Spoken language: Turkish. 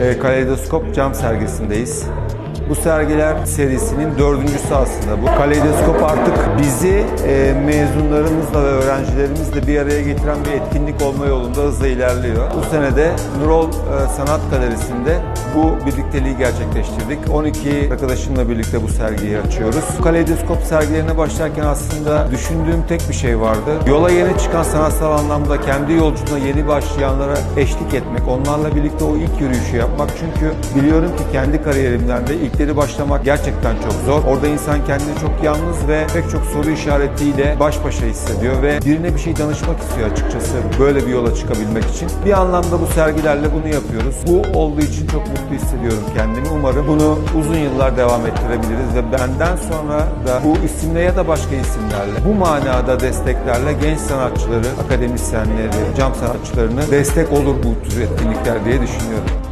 e, Kaleidoskop Cam sergisindeyiz. Bu sergiler serisinin dördüncüsü aslında bu. Kaleidoskop artık bizi e, mezunlarımızla ve öğrencilerimizle bir araya getiren bir etkinlik olma yolunda hızla ilerliyor. Bu sene de Nurol e, Sanat Galerisi'nde bu birlikteliği gerçekleştirdik. 12 arkadaşımla birlikte bu sergiyi açıyoruz. Kaleidoskop sergilerine başlarken aslında düşündüğüm tek bir şey vardı. Yola yeni çıkan sanatsal anlamda kendi yolculuğuna yeni başlayanlara eşlik etmek, onlarla birlikte o ilk yürüyüşü yapmak. Çünkü biliyorum ki kendi kariyerimden de ilkleri başlamak gerçekten çok zor. Orada insan kendini çok yalnız ve pek çok soru işaretiyle baş başa hissediyor ve birine bir şey danışmak istiyor açıkçası böyle bir yola çıkabilmek için. Bir anlamda bu sergilerle bunu yapıyoruz. Bu olduğu için çok mutlu hissediyorum kendimi. Umarım bunu uzun yıllar devam ettirebiliriz ve benden sonra da bu isimle ya da başka isimlerle bu manada desteklerle genç sanatçıları, akademisyenleri, cam sanatçılarını destek olur bu tür etkinlikler diye düşünüyorum.